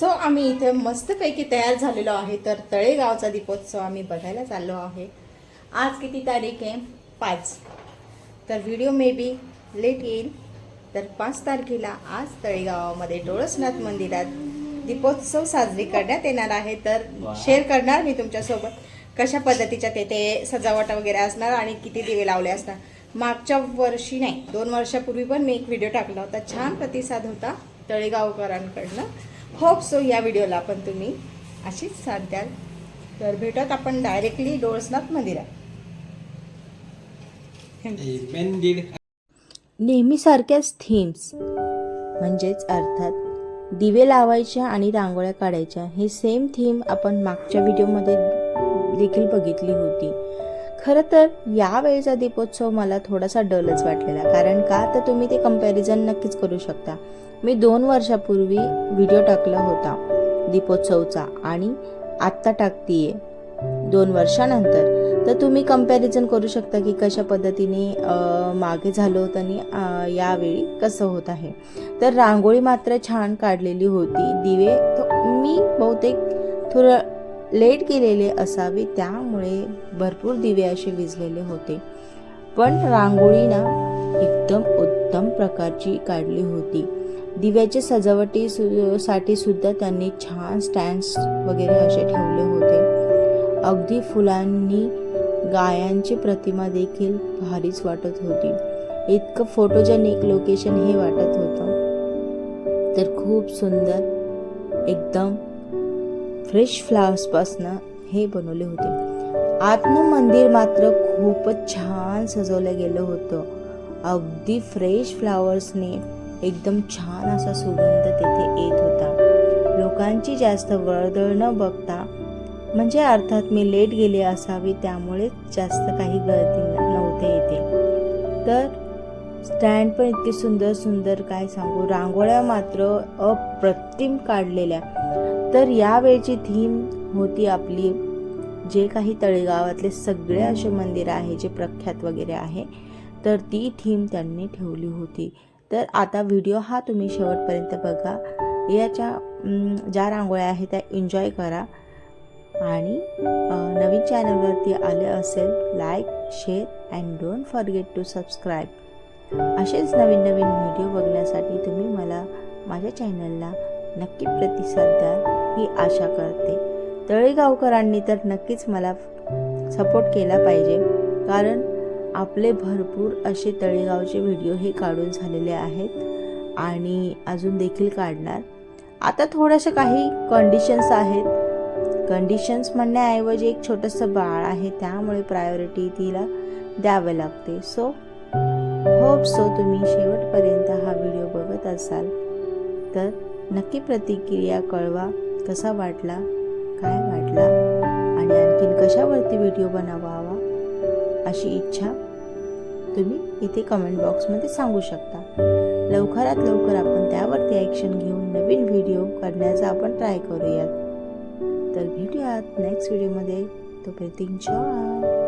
So आम्ही इथे मस्तपैकी तयार झालेलो आहे. तर तळेगावचा दीपोत्सव आम्ही बघायला चाललो आहे. आज किती तारीख आहे? पाच. तर व्हिडिओ मे बी लेट येईल. तर पाच तारखेला आज तळेगावामध्ये डोळसनाथ मंदिरात दीपोत्सव साजरी करण्यात येणार आहे. तर शेअर करणार मी तुमच्यासोबत. कशा पद्धतीच्या तेथे सजावट वगैरे असणार आणि किती दिवे लावले असणार? मागच्या वर्षी नाही दोन वर्षापूर्वी पण मी एक व्हिडिओ टाकला होता. छान प्रतिसाद होता तळेगावकरांकडनं. होप सो या व्हिडिओला पण तुम्ही अशीच साथ द्याल तर भेटत आपण डायरेक्टली डोळसनाथ मंदिरात. मंदिर. नेहमीसारख्याच थीम्स म्हणजेच अर्थात दिवे लावायच्या आणि रांगोळ्या काढायच्या हे सेम थीम आपण मागच्या व्हिडिओमध्ये देखील बघितली होती. खरं तर यावेळेचा दीपोत्सव मला थोडासा डलच वाटलेला कारण का तर तुम्ही ते कंपॅरिझन नक्कीच करू शकता. मी दोन वर्षापूर्वी व्हिडिओ टाकला होता दीपोत्सवचा आणि आत्ता टाकतीये. दोन वर्षानंतर. तर तुम्ही कंपॅरिझन करू शकता की कशा पद्धतीने मागे झालं होतं आणि यावेळी कसं होत आहे. तर रांगोळी मात्र छान काढलेली होती. दिवे तो- मी बहुतेक थोडं लेट केलेले असावे त्यामुळे भरपूर दिवे असे विजलेले होते. पण रांगोळी ना एकदम उत्तम प्रकारची काढली होती. दिव्याच्या सजावटी सु- साठी सुद्धा त्यांनी छान स्टँड्स वगैरे असे ठेवले होते. अगदी फुलांनी गायांची प्रतिमा देखील भारीच वाटत होती. इतकं फोटोजेनिक लोकेशन हे वाटत होतं. तर खूप सुंदर एकदम फ्रेश फ्लावर्सपासनं हे बनवले होते. आतनं मंदिर मात्र खूपच छान सजवलं गेलं होतं. अगदी फ्रेश फ्लावर्सने एकदम छान असा सुगंध तेथे येत होता. लोकांची जास्त वळदळ न बघता म्हणजे अर्थात मी लेट गेले असावी त्यामुळे जास्त काही गर्दी नव्हते येते तर स्टँड पण इतके सुंदर सुंदर काय सांगू रांगोळ्या मात्र अप्रतिम काढलेल्या. तर यावेळची थीम होती आपली जे काही तळेगावातले सगळे असे मंदिर आहे जे प्रख्यात वगैरे आहे तर ती थीम त्यांनी ठेवली होती. तर आता व्हिडिओ हा तुम्ही शेवटपर्यंत बघा. याच्या ज्या रांगोळ्या आहेत त्या एन्जॉय करा. आणि नवीन चॅनलवरती आले असेल like share and don't forget to subscribe असेच नवीन नवीन व्हिडिओ बघण्यासाठी तुम्ही मला माझ्या चॅनलला नक्की प्रतिसाद द्याल ही आशा करते. तळेगावकरांनी तर नक्कीच मला सपोर्ट केला पाहिजे. कारण आपले भरपूर असे तळेगावचे व्हिडिओ हे काढून झालेले आहेत आणि अजून देखील काढणार. आता थोड्याशा काही कंडिशन्स आहेत. कंडिशन्स म्हणण्याऐवजी एक छोटंसं बाळ आहे त्यामुळे प्रायोरिटी तिला द्यावे लागते. सो होप सो तुम्ही शेवटपर्यंत हा व्हिडिओ बघत असाल. तर नक्की प्रतिक्रिया कळवा कसा वाटला काय वाटला आणि आणखीन कशावरती व्हिडिओ बनावा अशी इच्छा तुम्ही इथे कमेंट बॉक्समध्ये सांगू शकता. लवकरात लवकर आपण त्यावरती ॲक्शन घेऊन नवीन व्हिडिओ करण्याचा आपण ट्राय करूयात. तर भेटूयात नेक्स्ट व्हिडिओमध्ये तोपर्यंत एन्जॉय